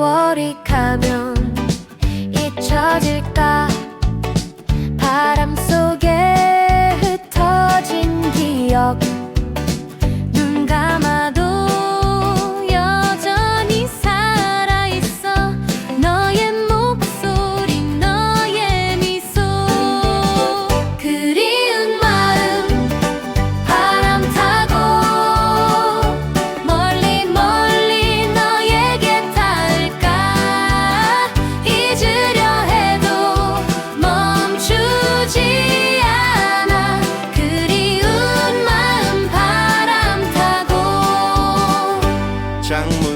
세월이 가면 잊혀질까 trang mới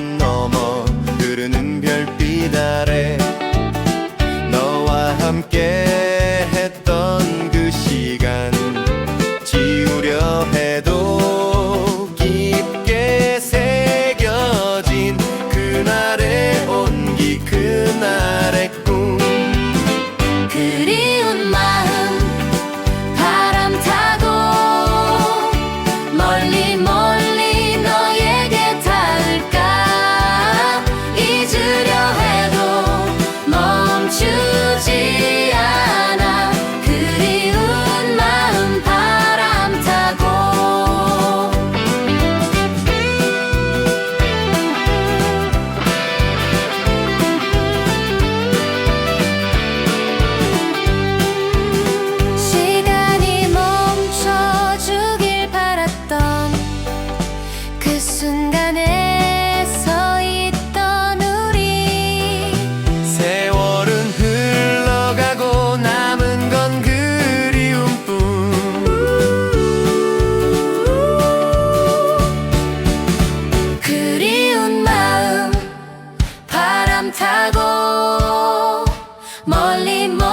Molly, Molly.